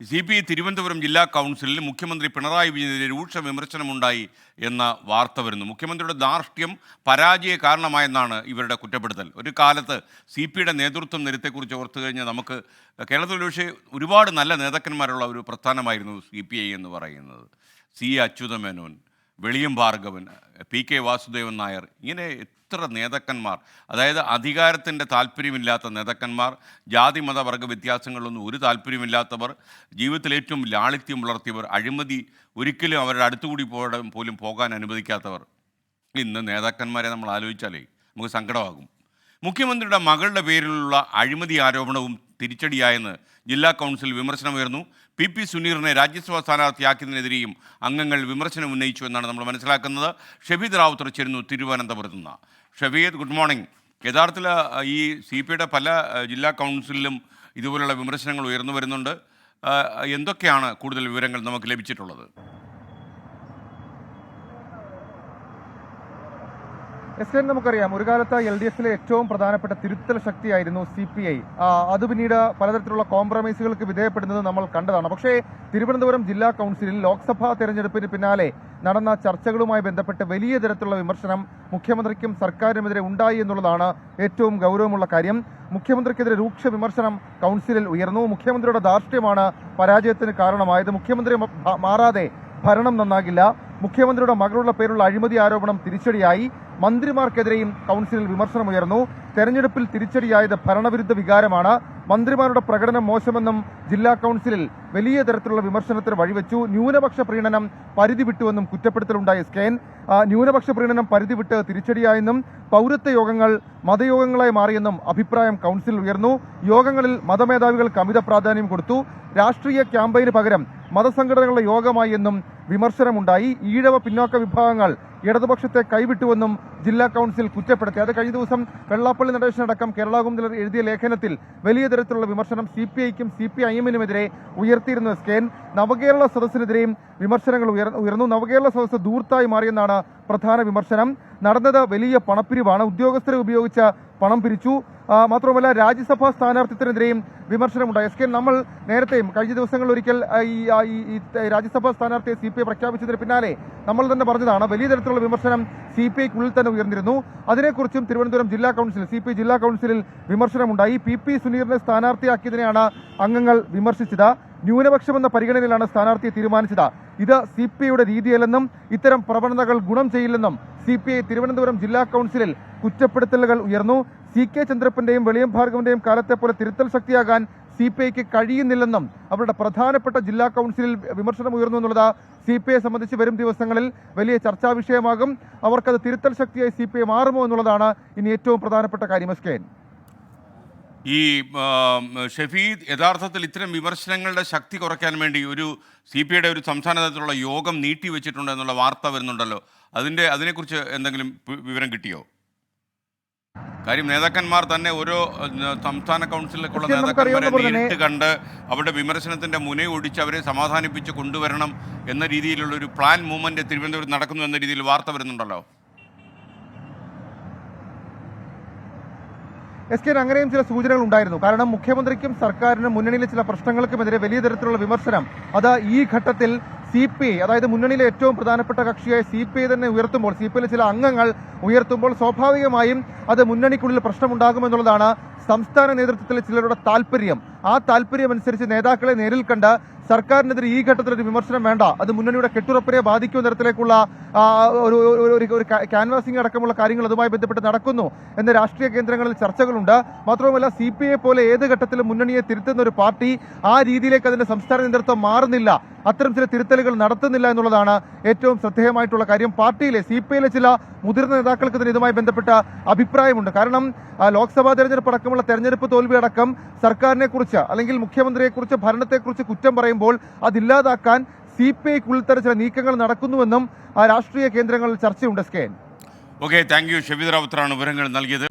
C P I Thiruvananthapuram ജില്ലാ കൗൺസിലിൽ മുഖ്യമന്ത്രി പിണറായി വിജയനെതിരെ രൂക്ഷ വിമർശനമുണ്ടായി എന്ന വാർത്ത വരുന്നു. മുഖ്യമന്ത്രിയുടെ ധാർഷ്ട്യം പരാജയ കാരണമായെന്നാണ് ഇവരുടെ കുറ്റപ്പെടുത്തൽ. ഒരു കാലത്ത് സി പിയുടെ നേതൃത്വം നിരത്തെക്കുറിച്ച് ഓർത്തു കഴിഞ്ഞാൽ നമുക്ക് കേരളത്തിൽ പക്ഷേ ഒരുപാട് നല്ല നേതാക്കന്മാരുള്ള ഒരു പ്രസ്ഥാനമായിരുന്നു സി പി ഐ എന്ന് പറയുന്നത്. C Achuthamenon. Veliyam Bhargavan P K Vasudevan Nair ഇങ്ങനെ എത്ര നേതാക്കന്മാർ അതായത് അധികാരത്തിന്റെ താല്പര്യമില്ലാത്ത നേതാക്കന്മാർ ജാതി മത വർഗ വ്യത്യാസങ്ങളിലൊന്നും ഒരു താല്പര്യമില്ലാത്തവർ ജീവിതത്തിൽ ഏറ്റവും ലാളിത്യം പുലർത്തിയവർ അഴിമതി ഒരിക്കലും അവരുടെ അടുത്തുകൂടി പോകാൻ പോലും പോകാൻ അനുവദിക്കാത്തവർ. ഇന്ന് നേതാക്കന്മാരെ നമ്മൾ ആലോചിച്ചാലേ നമുക്ക് സങ്കടമാകും. മുഖ്യമന്ത്രിയുടെ മകളുടെ പേരിലുള്ള അഴിമതി ആരോപണവും തിരിച്ചടിയായെന്ന് ജില്ലാ കൗൺസിൽ വിമർശനമുയർന്നു. പി പി സുനീറിനെ രാജ്യസഭാ സ്ഥാനാർത്ഥിയാക്കിയതിനെതിരെയും അംഗങ്ങൾ വിമർശനം ഉന്നയിച്ചു എന്നാണ് നമ്മൾ മനസ്സിലാക്കുന്നത്. ഷബീദ് റാവുത്തർ ചേരുന്നു തിരുവനന്തപുരത്ത് നിന്ന്. Shabeed good morning. യഥാർത്ഥത്തിൽ ഈ സി പി പല ജില്ലാ കൗൺസിലിലും ഇതുപോലുള്ള വിമർശനങ്ങൾ ഉയർന്നു വരുന്നുണ്ട്. എന്തൊക്കെയാണ് കൂടുതൽ വിവരങ്ങൾ നമുക്ക് ലഭിച്ചിട്ടുള്ളത്? എസ് എൻ നമുക്കറിയാം ഒരു കാലത്ത് എൽ ഡി എഫിലെ ഏറ്റവും പ്രധാനപ്പെട്ട തിരുത്തൽ ശക്തിയായിരുന്നു സി പി ഐ അത് പിന്നീട് പലതരത്തിലുള്ള കോംപ്രമൈസുകൾക്ക് വിധേയപ്പെടുന്നത് നമ്മൾ കണ്ടതാണ്. പക്ഷേ തിരുവനന്തപുരം ജില്ലാ കൌൺസിലിൽ ലോക്സഭാ തെരഞ്ഞെടുപ്പിന് പിന്നാലെ നടന്ന ചർച്ചകളുമായി ബന്ധപ്പെട്ട് വലിയ തരത്തിലുള്ള വിമർശനം മുഖ്യമന്ത്രിക്കും സർക്കാരിനുമെതിരെ ഉണ്ടായി എന്നുള്ളതാണ് ഏറ്റവും ഗൗരവമുള്ള കാര്യം. മുഖ്യമന്ത്രിക്കെതിരെ രൂക്ഷ വിമർശനം കൌൺസിലിൽ ഉയർന്നു. മുഖ്യമന്ത്രിയുടെ ധാർഷ്ട്യമാണ് പരാജയത്തിന് കാരണമായത്. മുഖ്യമന്ത്രി മാറാതെ ഭരണം നന്നാകില്ല. മുഖ്യമന്ത്രിയുടെ മകളുടെ പേരുള്ള അഴിമതി ആരോപണം തിരിച്ചടിയായി. മന്ത്രിമാർക്കെതിരെയും കൗൺസിലിൽ വിമർശനമുയർന്നു. തെരഞ്ഞെടുപ്പിൽ തിരിച്ചടിയായത് ഭരണവിരുദ്ധ വികാരമാണ്. മന്ത്രിമാരുടെ പ്രകടനം മോശമെന്നും ജില്ലാ കൗൺസിലിൽ വലിയ തരത്തിലുള്ള വിമർശനത്തിന് വഴിവെച്ചു. ന്യൂനപക്ഷ പ്രീണനം പരിധി വിട്ടുവെന്നും കുറ്റപ്പെടുത്തലുണ്ടായ സ്കേൻ. ന്യൂനപക്ഷ പ്രീണനം പരിധി വിട്ട് തിരിച്ചടിയായെന്നും പൗരത്വ യോഗങ്ങൾ മതയോഗങ്ങളായി മാറിയെന്നും അഭിപ്രായം കൗൺസിൽ ഉയർന്നു. യോഗങ്ങളിൽ മതമേധാവികൾക്ക് അമിത പ്രാധാന്യം കൊടുത്തു. രാഷ്ട്രീയ ക്യാമ്പയിന് പകരം മതസംഘടനകളുടെ യോഗമായി എന്നും വിമർശനമുണ്ടായി. ഈഴവ പിന്നോക്ക വിഭാഗങ്ങൾ ഇടതുപക്ഷത്തെ കൈവിട്ടുവെന്നും ജില്ലാ കൌൺസിൽ കുറ്റപ്പെടുത്തി. അത് കഴിഞ്ഞ ദിവസം വെള്ളാപ്പള്ളി നടേശനടക്കം കേരള കുമുദിൽ എഴുതിയ ലേഖനത്തിൽ വലിയ തരത്തിലുള്ള വിമർശനം സി പി ഐക്കും സി പി ഐ എമ്മിനുമെതിരെ ഉയർത്തിയിരുന്ന സ്കേൻ. നവകേരള സദസ്സിനെതിരെയും വിമർശനങ്ങൾ ഉയർന്നു. നവകേരള സദസ്സ് ദൂർത്തായി മാറിയെന്നാണ് പ്രധാന വിമർശനം. നടന്നത് വലിയ പണപ്പിരിവാണ്. ഉദ്യോഗസ്ഥരെ ഉപയോഗിച്ച പണം പിരിച്ചു. മാത്രമല്ല രാജ്യസഭാ സ്ഥാനാർത്ഥിത്വത്തിനെതിരെയും വിമർശനമുണ്ടായി. എസ് കെ നമ്മൾ നേരത്തെയും കഴിഞ്ഞ ദിവസങ്ങളിൽ ഒരിക്കൽ ഈ രാജ്യസഭാ സ്ഥാനാർത്ഥിയെ സി പി ഐ പ്രഖ്യാപിച്ചതിന് പിന്നാലെ നമ്മൾ തന്നെ പറഞ്ഞതാണ് വലിയ തരത്തിലുള്ള വിമർശനം സി പി ഐക്കുള്ളിൽ തന്നെ ഉയർന്നിരുന്നു. അതിനെക്കുറിച്ചും തിരുവനന്തപുരം ജില്ലാ കൗൺസിൽ സി പി ജില്ലാ കൗൺസിലിൽ വിമർശനമുണ്ടായി. പി പി സുനീറിനെ സ്ഥാനാർത്ഥിയാക്കിയതിനെയാണ് അംഗങ്ങൾ വിമർശിച്ചത്. ന്യൂനപക്ഷമെന്ന പരിഗണനയിലാണ് സ്ഥാനാർത്ഥിയെ തീരുമാനിച്ചത്. ഇത് സി പി ഐയുടെ രീതിയല്ലെന്നും ഇത്തരം പ്രവണതകൾ ഗുണം ചെയ്യില്ലെന്നും സി പി ഐ തിരുവനന്തപുരം ജില്ലാ കൗൺസിലിൽ കുറ്റപ്പെടുത്തലുകൾ ഉയർന്നു. സി കെ ചന്ദ്രപ്പന്റെയും വെളിയം ഭാർഗവന്റെയും കാലത്തെ പോലെ തിരുത്തൽ ശക്തിയാകാൻ സി പി ഐക്ക് കഴിയുന്നില്ലെന്നും അവരുടെ പ്രധാനപ്പെട്ട ജില്ലാ കൗൺസിലിൽ വിമർശനം ഉയർന്നു എന്നുള്ളത് സി പി ഐ സംബന്ധിച്ച് വരും ദിവസങ്ങളിൽ വലിയ ചർച്ചാ വിഷയമാകും. അവർക്കത് തിരുത്തൽ ശക്തിയായി സി പി ഐ മാറുമോ എന്നുള്ളതാണ് ഇനി ഏറ്റവും പ്രധാനപ്പെട്ട കാര്യം. എസ് കെ ഈ ഷഫീദ് യഥാർത്ഥത്തിൽ ഇത്തരം വിമർശനങ്ങളുടെ ശക്തി കുറയ്ക്കാൻ വേണ്ടി ഒരു സി പി ഐയുടെ ഒരു സംസ്ഥാന തലത്തിലുള്ള യോഗം നീട്ടി വെച്ചിട്ടുണ്ട് എന്നുള്ള വാർത്ത വരുന്നുണ്ടല്ലോ. അതിന്റെ അതിനെക്കുറിച്ച് എന്തെങ്കിലും വിവരം കിട്ടിയോ? കാര്യം നേതാക്കന്മാർ തന്നെ ഓരോ സംസ്ഥാന കൗൺസിലിലേക്കുള്ള നേതാക്കന്മാരെ നേരിട്ട് കണ്ട് അവരുടെ വിമർശനത്തിന്റെ മുന ഒടിച്ച് അവരെ സമാധാനിപ്പിച്ച് കൊണ്ടുവരണം എന്ന രീതിയിലുള്ള ഒരു പ്ലാൻ മൂവ്മെന്റ് തിരുവനന്തപുരത്ത് നടക്കുന്നു എന്ന രീതിയിൽ വാർത്ത വരുന്നുണ്ടല്ലോ. എസ് കെ അങ്ങനെയും ചില സൂചനകൾ ഉണ്ടായിരുന്നു. കാരണം മുഖ്യമന്ത്രിക്കും സർക്കാരിനും മുന്നണിയിലെ ചില പ്രശ്നങ്ങൾക്കുമെതിരെ വലിയ തരത്തിലുള്ള വിമർശനം. അത് ഈ ഘട്ടത്തിൽ സി പി ഐ അതായത് മുന്നണിയിലെ ഏറ്റവും പ്രധാനപ്പെട്ട കക്ഷിയായ സി പി ഐ തന്നെ ഉയർത്തുമ്പോൾ സി പി ഐയിലെ ചില അംഗങ്ങൾ ഉയർത്തുമ്പോൾ സ്വാഭാവികമായും അത് മുന്നണിക്കുള്ളിൽ പ്രശ്നമുണ്ടാകുമെന്നുള്ളതാണ് സംസ്ഥാന നേതൃത്വത്തിലെ ചിലരുടെ താല്പര്യം ആ താല്പര്യം അനുസരിച്ച് നേതാക്കളെ നേരിൽ കണ്ട് സർക്കാരിനെതിരെ ഈ ഘട്ടത്തിൽ ഒരു വിമർശനം വേണ്ട. അത് മുന്നണിയുടെ കെട്ടുറപ്പിനെ ബാധിക്കുന്ന തരത്തിലേക്കുള്ള ഒരു ഒരു- ക്യാൻവാസിംഗ് അടക്കമുള്ള കാര്യങ്ങൾ അതുമായി ബന്ധപ്പെട്ട് നടക്കുന്നു എന്ന രാഷ്ട്രീയ കേന്ദ്രങ്ങളിൽ ചർച്ചകളുണ്ട്. മാത്രവുമല്ല സി പി ഐ പോലെ ഏത് ഘട്ടത്തിലും മുന്നണിയെ തിരുത്തുന്ന ഒരു പാർട്ടി ആ രീതിയിലേക്ക് അതിന്റെ സംസ്ഥാന നേതൃത്വം മാറുന്നില്ല. അത്തരം ചില തിരുത്തലുകൾ നടത്തുന്നില്ല എന്നുള്ളതാണ് ഏറ്റവും ശ്രദ്ധേയമായിട്ടുള്ള കാര്യം. പാർട്ടിയിലെ സി പി ഐയിലെ ചില മുതിർന്ന നേതാക്കൾക്ക് തന്നെ ഇതുമായി ബന്ധപ്പെട്ട അഭിപ്രായമുണ്ട്. കാരണം ലോക്സഭാ തെരഞ്ഞെടുപ്പ് അടക്കമുള്ള തെരഞ്ഞെടുപ്പ് തോൽവി അടക്കം സർക്കാരിനെ കുറിച്ച് അല്ലെങ്കിൽ മുഖ്യമന്ത്രിയെക്കുറിച്ച് ഭരണത്തെക്കുറിച്ച് കുറ്റം പറയുമ്പോൾ അതില്ലാതാക്കാൻ സി പി ഐക്ക് തന്നെ ചില നീക്കങ്ങൾ നടക്കുന്നുവെന്നും ആ രാഷ്ട്രീയ കേന്ദ്രങ്ങളിൽ ചർച്ചയുണ്ട് സ്കേൻ ഓക്കെ താങ്ക് യു ഷബീദ് റാവുത്തറാണ് വിവരങ്ങൾ നൽകിയത്.